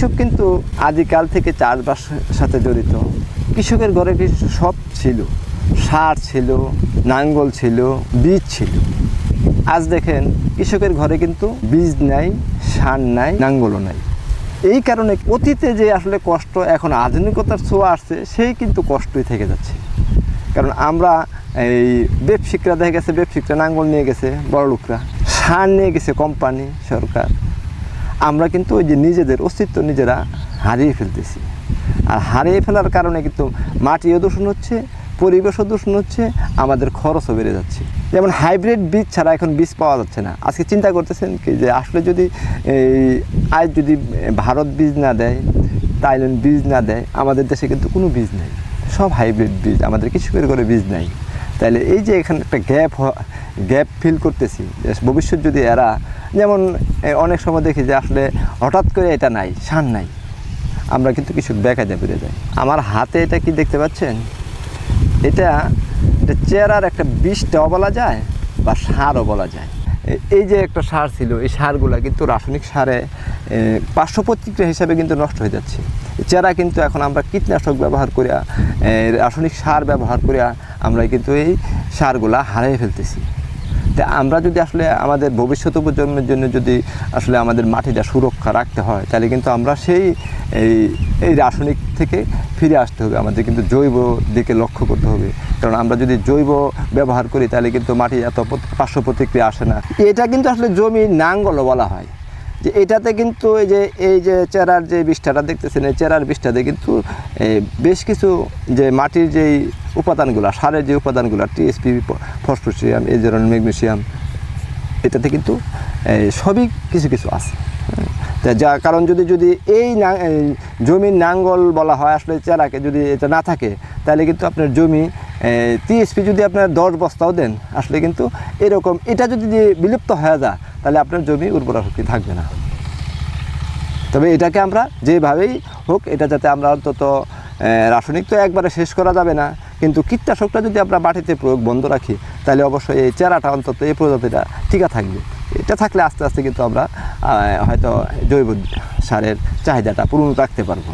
কৃষক কিন্তু আদিকাল থেকে চাষবাসের সাথে জড়িত। কৃষকের ঘরে কিছু সব ছিল। সার ছিল, নাঙ্গল ছিল, বীজ ছিল। আজ দেখেন, কৃষকের ঘরে কিন্তু বীজ নাই, সার নাই, নাঙ্গলও নাই। এই কারণে অতীতে যে আসলে কষ্ট, এখন আধুনিকতার ছোঁয়া আসছে, সেই কিন্তু কষ্টই থেকে যাচ্ছে। কারণ আমরা এই ব্যবসায়িকরা দেখা গেছে ব্যবসায়িকরা নাঙ্গল নিয়ে গেছে বড় লোকরা সার নিয়ে গেছে কোম্পানি, সরকার। আমরা কিন্তু ওই যে নিজেদের অস্তিত্ব নিজেরা হারিয়ে ফেলতেছি। আর হারিয়ে ফেলার কারণে কিন্তু মাটিও দূষণ হচ্ছে, পরিবেশও দূষণ হচ্ছে, আমাদের খরচও বেড়ে যাচ্ছে। যেমন হাইব্রিড বীজ ছাড়া এখন বীজ পাওয়া যাচ্ছে না। আজকে চিন্তা করতেছেন কি যে আসলে যদি এই আজ যদি ভারত বীজ না দেয়, থাইল্যান্ড বীজ না দেয়, আমাদের দেশে কিন্তু কোনো বীজ নেই। সব হাইব্রিড বীজ, আমাদের কৃষকের করে বীজ নাই। তাহলে এই যে এখানে একটা গ্যাপ গ্যাপ ফিল করতেছি ভবিষ্যৎ যদি এরা, যেমন অনেক সময় দেখি যে আসলে হঠাৎ করে এটা নাই, সার নাই, আমরা কিন্তু কিছু বেকায়দা বেড়ে যাই। আমার হাতে এটা কি দেখতে পাচ্ছেন? এটা এটা চেরার একটা বিষটাও বলা যায় বা সারও বলা যায়। এই যে একটা সার ছিল, এই সারগুলো কিন্তু রাসায়নিক সারে পার্শ্ব প্রতিক্রিয়া হিসাবে কিন্তু নষ্ট হয়ে যাচ্ছে। চেরা কিন্তু এখন আমরা কীটনাশক ব্যবহার করিয়া রাসায়নিক সার ব্যবহার করিয়া আমরা কিন্তু এই সারগুলা হারিয়ে ফেলতেছি। তা আমরা যদি আসলে আমাদের ভবিষ্যৎ প্রজন্মের জন্য যদি আসলে আমাদের মাটিটা সুরক্ষা রাখতে হয়, তাহলে কিন্তু আমরা সেই এই এই রাসায়নিক থেকে ফিরে আসতে হবে। আমাদের কিন্তু জৈব দিকে লক্ষ্য করতে হবে। কারণ আমরা যদি জৈব ব্যবহার করি, তাহলে কিন্তু মাটি এত পার্শ্ব প্রতিক্রিয়া আসে না। এটা কিন্তু আসলে জমি নাঙ্গলও বলা হয়। যে এটাতে কিন্তু এই যে এই যে চেরার যে বিষ্ঠাটা দেখতেছেন, এই চেরার বিষ্ঠাতে কিন্তু বেশ কিছু যে মাটির যেই উপাদানগুলো, সারের যে উপাদানগুলো টিএসপি ফসফোসিয়াম, এই ধরনের ম্যাগনেসিয়াম, এটাতে কিন্তু সবই কিছু কিছু আছে। যা, কারণ যদি যদি এই না জমির নাঙ্গল বলা হয়, আসলে চেরাকে যদি এটা না থাকে, তাহলে কিন্তু আপনার জমি টিএসপি যদি আপনার দশ বস্তাও দেন, আসলে কিন্তু এরকম, এটা যদি বিলুপ্ত হয়ে যায় তাহলে আপনার জমি উর্বরা শক্তি থাকবে না। তবে এটাকে আমরা যেভাবেই হোক, এটা যাতে আমরা অন্তত রাসায়নিক তো একবারে শেষ করা যাবে না, কিন্তু কীটনাশকটা যদি আমরা মাটিতে প্রয়োগ বন্ধ রাখি, তাহলে অবশ্যই এই চেরাটা অন্তত এই প্রজাতিটা টিকা থাকবে। এটা থাকলে আস্তে আস্তে কিন্তু আমরা হয়তো জৈব সারের চাহিদাটা পূরণ রাখতে পারব।